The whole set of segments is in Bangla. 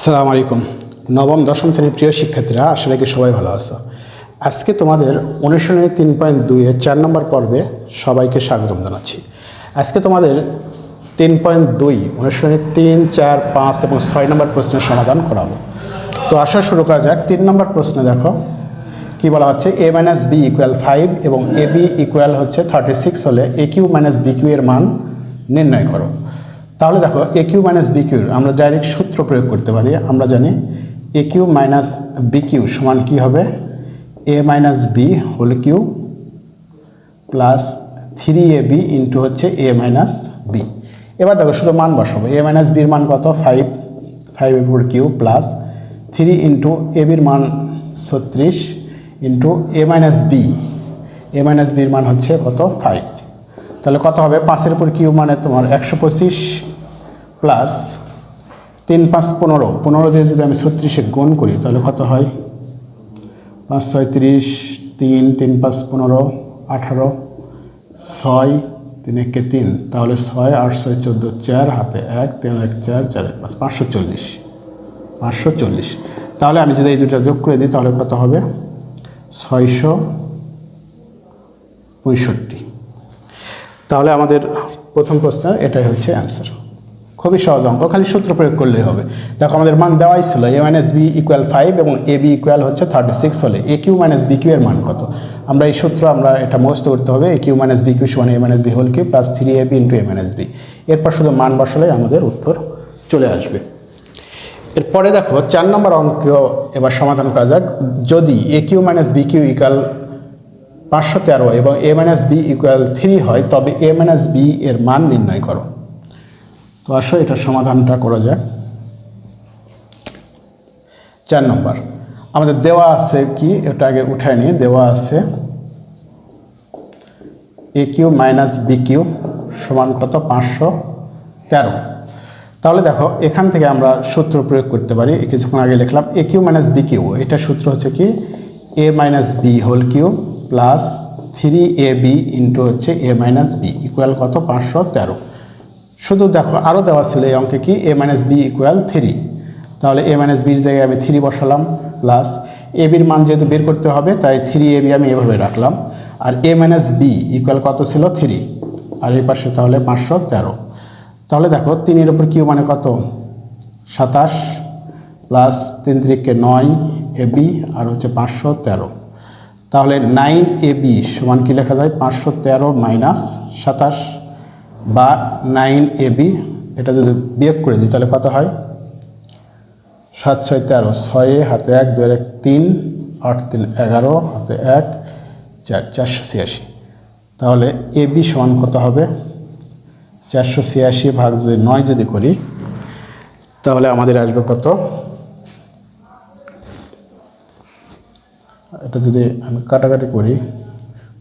সালাম আলাইকুম। নবম, দশম শ্রেণির প্রিয় শিক্ষার্থীরা আসলে কি সবাই ভালো আছো। আজকে তোমাদের অনুশীলনী তিন পয়েন্ট দুইয়ের চার নম্বর পর্বে সবাইকে স্বাগতম জানাচ্ছি। আজকে তোমাদের তিন পয়েন্ট দুই, অনুশীলনী তিন, চার, পাঁচ এবং ছয় নম্বর প্রশ্নের সমাধান করাবো। তো আসা শুরু করা যাক। তিন নম্বর প্রশ্নে দেখো, কি বলা হচ্ছে? A minus B equal five এবং এ বি ইকুয়াল হচ্ছে থার্টি সিক্স হলে A cube minus B cube এর মান নির্ণয় করো। তাহলে দেখো এ কিউ মাইনাস বি কিউর আমরা ডাইরেক্ট সূত্র প্রয়োগ করতে পারি। আমরা জানি A cube minus B cube সমান কী হবে? A minus B whole cube plus three A B into হচ্ছে এ মাইনাস বি এবার দেখো, শুধু মান বসাবো। এ মাইনাস বির মান কত? ফাইভ ফাইভ এর উপর cube plus three into A বির মান ছত্রিশ into A minus B A minus বির মান হচ্ছে কত? ফাইভ তাহলে কত হবে? পাঁচের উপর কিউ মানে তোমার একশো পঁচিশ। প্লাস তিন পাঁচ পনেরো পনেরো দিয়ে যদি আমি ছত্রিশে গুণ করি, তাহলে কত হয়? পাঁচ, ছয়, তিরিশ, তিন তিন, পাঁচ, পনেরো, আঠারো, ছয়, তিন, একে তিন, তাহলে ছয়, আট, ছয়, চোদ্দ, চার, হাতে এক, তিন, এক, চার চার, এক, পাঁচ, পাঁচশো চল্লিশ পাঁচশো চল্লিশ। তাহলে আমি যদি এই দুটো যোগ করে দিই, তাহলে কত হবে? ছয়শো পঁয়ষট্টি। তাহলে আমাদের প্রথম প্রশ্ন এটাই হচ্ছে অ্যান্সার। খুবই সহজ অঙ্ক, খালি সূত্র প্রয়োগ করলেই হবে। দেখো আমাদের মান দেওয়াই ছিল A minus B equal five এবং এ বি ইকুয়াল হচ্ছে থার্টি সিক্স হলে A cube minus B cube এর মান কত? আমরা এই সূত্র, আমরা এটা মুখস্থ করতে হবে A cube minus B cube সমান A minus B whole cube plus three A B into A minus B এরপর শুধু মান বসালেই আমাদের উত্তর চলে আসবে। এরপরে দেখো, চার নম্বর অঙ্ক এবার সমাধান করা যাক। যদি A cube minus B cube equal পাঁচশো তেরো এবং A minus B equal three হয়, তবে এ মাইনাস বি এর মান নির্ণয় করো। তো আসো এটার সমাধানটা করা যাক। চার নম্বর। আমাদের দেওয়া আছে কি? এটা আগে উঠায় নিয়ে দেওয়া আছে। A cube minus B cube সমান কত? পাঁচশো তেরো। তাহলে দেখো, এখান থেকে আমরা সূত্র প্রয়োগ করতে পারি। কিছুক্ষণ আগে লিখলাম A cube minus B cube এটা সূত্র হচ্ছে কি? A minus B whole cube plus three A B into হচ্ছে এ মাইনাস বি ইকুয়াল কত? পাঁচশো তেরো। শুধু দেখো আরও দেওয়া ছিল এই অঙ্কে কি? A minus B equal three তাহলে এ মাইনাস বির জায়গায় আমি থ্রি বসালাম প্লাস এ বির মান যেহেতু বের করতে হবে, তাই থ্রি এ বি আমি এভাবে রাখলাম। আর এ মাইনাস বি ইকুয়াল কত ছিল? থ্রি আর এই পাশে তাহলে পাঁচশো তেরো। তাহলে দেখো, তিনের উপর কিউ মানে কত? সাতাশ প্লাস তিন তিরিকে নয় এ বি আর হচ্ছে পাঁচশো তেরো। তাহলে নাইন এ বি সমান কী লেখা যায়? পাঁচশো তেরো মাইনাস সাতাশ। বা নাইন এ বি, এটা যদি বিয়োগ করে দিই, তাহলে কত হয়? সাত ছয় তেরো, ছয়ে হাতে এক, দুই এক, তিন, আট তিন, এগারো, হাতে এক, চার, চারশো ছিয়াশি। তাহলে এ বি সমান কত হবে? চারশো ছিয়াশি ভাগ যদি নয় যদি করি, তাহলে আমাদের আসবে কত? এটা যদি আমি কাটাকাটি করি,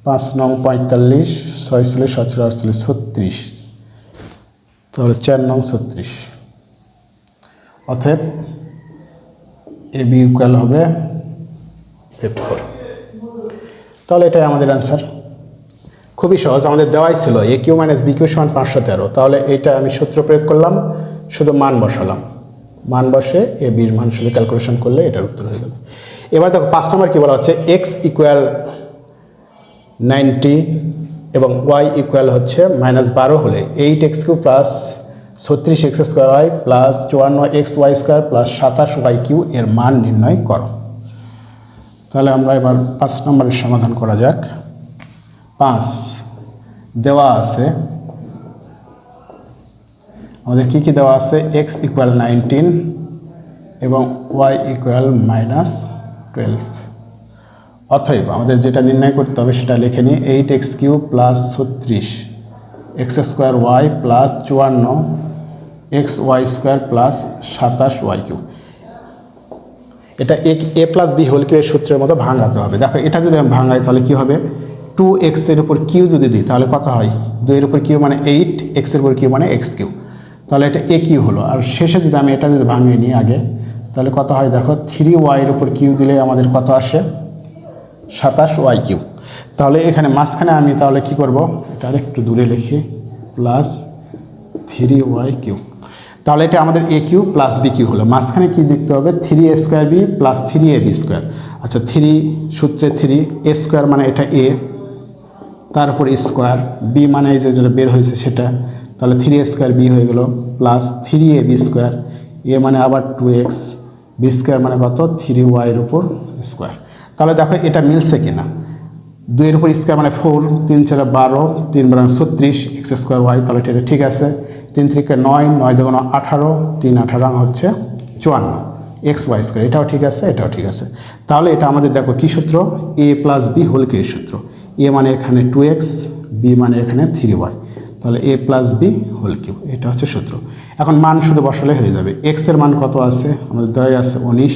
পাঁচ নং পঁয়তাল্লিশ ছয়চল্লিশ সতেরো আটচল্লিশ ছত্রিশ। তাহলে চার নং ছত্রিশ। অতএব এ বি ইকুয়াল হবে ফিফটি ফোর তাহলে এটাই আমাদের অ্যান্সার খুবই সহজ, আমাদের দেওয়াই ছিল A cube minus B cube সমান পাঁচশো তেরো। তাহলে এটা আমি সূত্র প্রয়োগ করলাম, শুধু মান বসালাম। মান বসে এ বির মান শুধু ক্যালকুলেশন করলে এটার উত্তর হয়ে যাবে। এবার দেখো, পাঁচ নম্বর কী বলা হচ্ছে? এক্স ইকুয়াল নাইনটি এবং ওয়াই ইকুয়াল হচ্ছে মাইনাস বারো হলে এইট এক্স কিউ প্লাস ছত্রিশ এক্স স্কোয়ার ওয়াই প্লাস চুয়ান্ন এক্স ওয়াই স্কোয়ার প্লাস সাতাশ ওয়াই কিউ এর মান নির্ণয় করো। তাহলে আমরা এবার পাঁচ নম্বরের সমাধান করা যাক। পাঁচ, দেওয়া আছে আমাদের কী কী দেওয়া আছে? এক্স ইকুয়াল নাইনটিন এবং ওয়াই ইকুয়াল মাইনাস টুয়েলভ অতএব আমাদের যেটা নির্ণয় করতে হবে সেটা লিখে নিই এইট এক্স কিউ প্লাস ছত্রিশ এক্স স্কোয়ার ওয়াই প্লাস চুয়ান্ন এক্স ওয়াই স্কোয়ার প্লাস সাতাশ ওয়াই কিউ এটা এ A plus B whole cube এর সূত্রের মতো ভাঙাতে হবে। দেখো, এটা যদি আমি ভাঙাই তাহলে কী হবে? টু এক্সের উপর কিউ যদি দিই, তাহলে কত হয়? দুইয়ের উপর কিউ মানে এইট এক্সের উপর কিউ মানে এক্স কিউ তাহলে এটা এ কিউ হলো। আর শেষে যদি আমি এটা যদি ভাঙিয়ে নিই আগে, তাহলে কত হয়? দেখো থ্রি ওয়াইয়ের উপর কিউ দিলে আমাদের কত আসে? সাতাশ ওয়াই কিউ। তাহলে এখানে মাঝখানে আমি তাহলে কি করব? এটা একটু দূরে লিখি প্লাস থ্রি ওয়াই কিউ। তাহলে এটা আমাদের A cube plus B cube হলো। মাঝখানে কি লিখতে হবে? Three A square B plus three A B square আচ্ছা থ্রি সূত্রে থ্রি এ স্কোয়ার মানে এটা এ তারপর স্কোয়ার বি মানে এই যে যেটা বের হয়েছে সেটা। তাহলে থ্রি স্কোয়ার বি হয়ে গেল plus three A B square A মানে আবার টু এক্স বি স্কোয়ার মানে কত? থ্রি ওয়াইয়ের উপর স্কোয়ার তাহলে দেখো এটা মিলছে কিনা। দুইয়ের উপর স্কোয়ার মানে ফোর তিন চারে বারো, তিন বারো ছত্রিশ এক্স স্কোয়ার ওয়াই তাহলে এটা ঠিক আছে। তিন থেকে নয় নয় দুগুণ আঠারো, তিন আঠারো হচ্ছে চুয়ান্ন। এক্স ওয়াই স্কোয়ার এটাও ঠিক আছে, এটাও ঠিক আছে। তাহলে এটা আমাদের দেখো কী সূত্র? A plus B whole cube সূত্র। এ মানে এখানে টু এক্স বি মানে এখানে থ্রি ওয়াই তাহলে A plus B whole cube এটা হচ্ছে সূত্র। এখন মান শুধু বসালে হয়ে যাবে। এক্সের মান কত আছে? আমাদের দেওয়া আছে উনিশ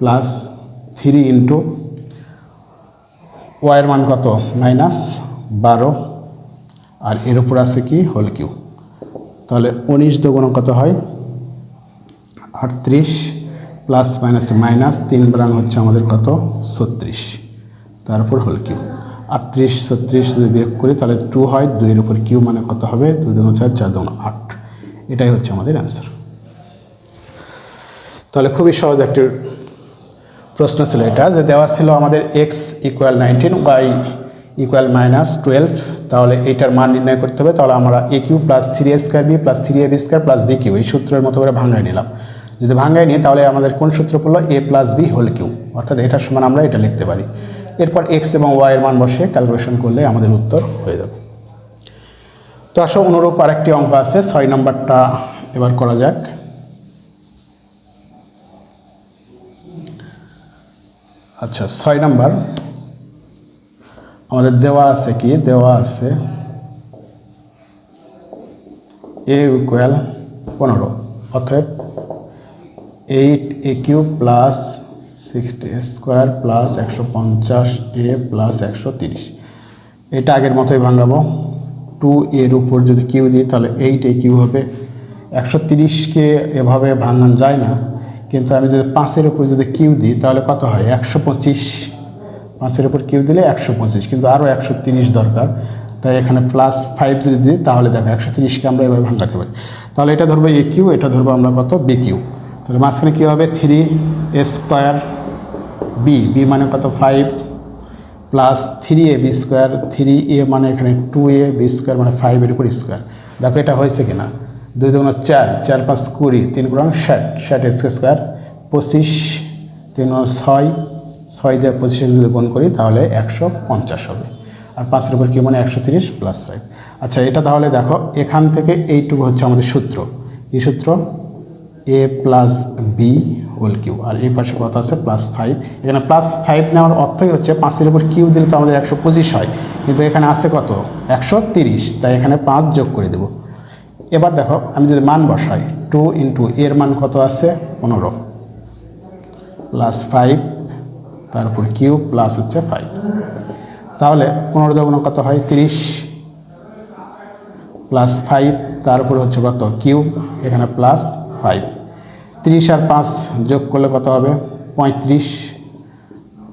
প্লাস থ্রি ইন্টু ওয়াইয়ের মান কত? মাইনাস বারো। আর এর উপর আছে কি? Whole cube. তাহলে উনিশ দুগুণ কত হয়? আটত্রিশ প্লাস মাইনাস মাইনাস তিন ব্রাং হচ্ছে আমাদের কত? ছত্রিশ। তারপর হোল কিউ। আটত্রিশ, ছত্রিশ যদি বিয়োগ করি, তাহলে টু হয়। দুইয়ের উপর কিউ মানে কত হবে? দুই দুগুণ চার চার দুগুণ আট। এটাই হচ্ছে আমাদের অ্যান্সার তাহলে খুবই সহজ একটি প্রশ্ন ছিল এটা যে দেওয়া ছিল আমাদের X equal nineteen Y equal minus twelve তাহলে এইটার মান নির্ণয় করতে হবে, তাহলে আমরা A cube plus three A square B plus three A B square plus B cube এই সূত্রের মতো করে ভাঙায় নিলাম। যদি ভাঙায় নিই, তাহলে আমাদের কোন সূত্র পড়ল? A plus B whole cube অর্থাৎ এটার সমান আমরা এটা লিখতে পারি। এরপর এক্স এবং ওয়াই এর মান বসে ক্যালকুলেশন করলে আমাদের উত্তর হয়ে যাবে। তো আসো, অনুরূপ আরেকটি অঙ্ক আছে, ছয় নম্বরটা এবার করা যাক। আচ্ছা ছয় নাম্বার। আমাদের দেওয়া আছে কি? দেওয়া আছে এ ইকুয়াল পনেরো। অতএব eight A cube plus sixty square plus একশো পঞ্চাশ এ প্লাস একশো তিরিশ। এটা আগের মতোই ভাঙাবো। টু এর উপর যদি কিউ দিই, তাহলে এইট এ কিউ হবে। একশো তিরিশকে এভাবে ভাঙান যায় না। কিন্তু আমি যদি পাঁচের উপর যদি কিউ দিই, তাহলে কত হয়? একশো পঁচিশ। পাঁচের উপর কিউ দিলে একশো পঁচিশ, কিন্তু আরও একশো তিরিশ দরকার। তাই এখানে প্লাস ফাইভ যদি দিই, তাহলে দেখো একশো তিরিশকে আমরা এভাবে ভাঙাতে পারি। তাহলে এটা ধরবো এ কিউ, এটা ধরবো আমরা কত? B cube. তাহলে মাঝখানে কী হবে? Three A square B B মানে কত? Five plus three A B square three A মানে এখানে টু এ বি স্কোয়ার মানে ফাইভের উপর স্কোয়ার দেখো এটা হয়েছে কিনা? দুই দুগুণ চার চার পাঁচ কুড়ি, তিন গুণ ষাট ষাট এক্স স্কোয়ার, পঁচিশ, তিন গুণ ছয় ছয় দিয়ে পঁচিশে যদি গুণ করি তাহলে একশো পঞ্চাশ হবে। আর পাঁচের উপর কি মানে একশো তিরিশ প্লাস ফাইভ আচ্ছা এটা তাহলে দেখো, এখান থেকে এইটুকু হচ্ছে আমাদের সূত্র। এই সূত্র? A plus B whole cube আর এই পাশে কত আছে? প্লাস ফাইভ এখানে প্লাস ফাইভ নেওয়ার অর্থই হচ্ছে পাঁচের উপর কিউ দিলে তো আমাদের একশো পঁচিশ হয়। কিন্তু এখানে আছে কত? একশো তিরিশ। তাই এখানে পাঁচ যোগ করে দেবো। এবার দেখো, আমি যদি মান বসাই টু ইন্টু এর মান কত আছে? পনেরো। প্লাস ফাইভ তারপর কিউ প্লাস হচ্ছে ফাইভ তাহলে পনেরো যখন কত হয়? তিরিশ। প্লাস ফাইভ তারপরে হচ্ছে কত? কিউ এখানে প্লাস ফাইভ তিরিশ আর পাঁচ যোগ করলে কত হবে? পঁয়ত্রিশ।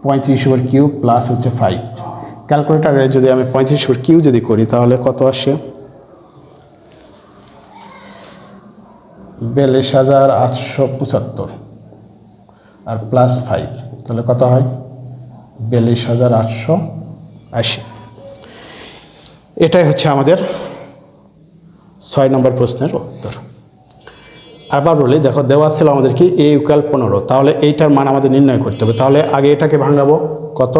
পঁয়ত্রিশ ওভার কিউ প্লাস হচ্ছে ফাইভ ক্যালকুলেটারে যদি আমি পঁয়ত্রিশ ওভার কিউ যদি করি, তাহলে কত আসে? বিয়াল্লিশ হাজার আটশো পঁচাত্তর। আর প্লাস ফাইভ তাহলে কত হয়? বিয়াল্লিশ হাজার আটশো আশি। এটাই হচ্ছে আমাদের ছয় নম্বর প্রশ্নের উত্তর। আবার বলি, দেখো, দেওয়া ছিল আমাদের কি? এ ইউকাল পনেরো। তাহলে এইটার মান আমাদের নির্ণয় করতে হবে। তাহলে আগে এটাকে ভাঙাবো। কত?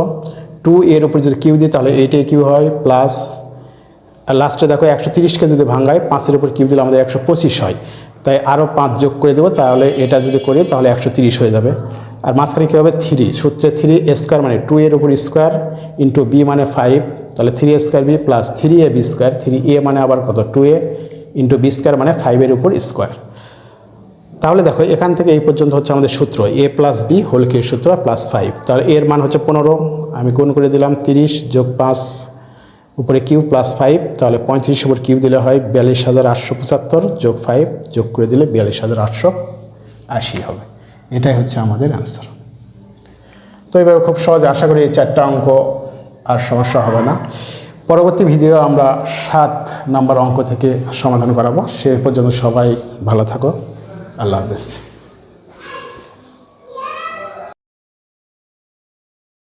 টু এর উপর যদি কিউ দিই, তাহলে এইটাই কিউ হয় প্লাস আর লাস্টে দেখো, একশো তিরিশকে যদি ভাঙায় পাঁচের উপর কিউ দিলে আমাদের একশো পঁচিশ হয়। তাই আরও পাঁচ যোগ করে দেবো, তাহলে এটা যদি করি তাহলে একশো তিরিশ হয়ে যাবে। আর মাঝখানে কী হবে? থ্রি সূত্রে থ্রি স্কোয়ার মানে টু এর উপর স্কোয়ার ইন্টু বি মানে ফাইভ তাহলে three square B plus three A B square three A মানে আবার কত? Two A into B square মানে ফাইভের উপর স্কোয়ার তাহলে দেখো, এখান থেকে এই পর্যন্ত হচ্ছে আমাদের সূত্র A plus B whole cube সূত্র প্লাস ফাইভ তাহলে এর মান হচ্ছে পনেরো, আমি কোন করে দিলাম তিরিশ যোগ পাঁচ উপরে কিউ প্লাস ফাইভ তাহলে পঁয়ত্রিশ উপর কিউ দিলে হয় বিয়াল্লিশ হাজার আটশো পঁচাত্তর যোগ ফাইভ যোগ করে দিলে বিয়াল্লিশ হাজার আটশো আশি হবে। এটাই হচ্ছে আমাদের অ্যান্সার তো এভাবে খুব সহজ আশা করি এই চারটা অঙ্ক আর সমস্যা হবে না। পরবর্তী ভিডিও আমরা সাত নাম্বার অঙ্ক থেকে সমাধান করাবো। সে পর্যন্ত সবাই ভালো থাকো। আল্লাহ হাফেজ।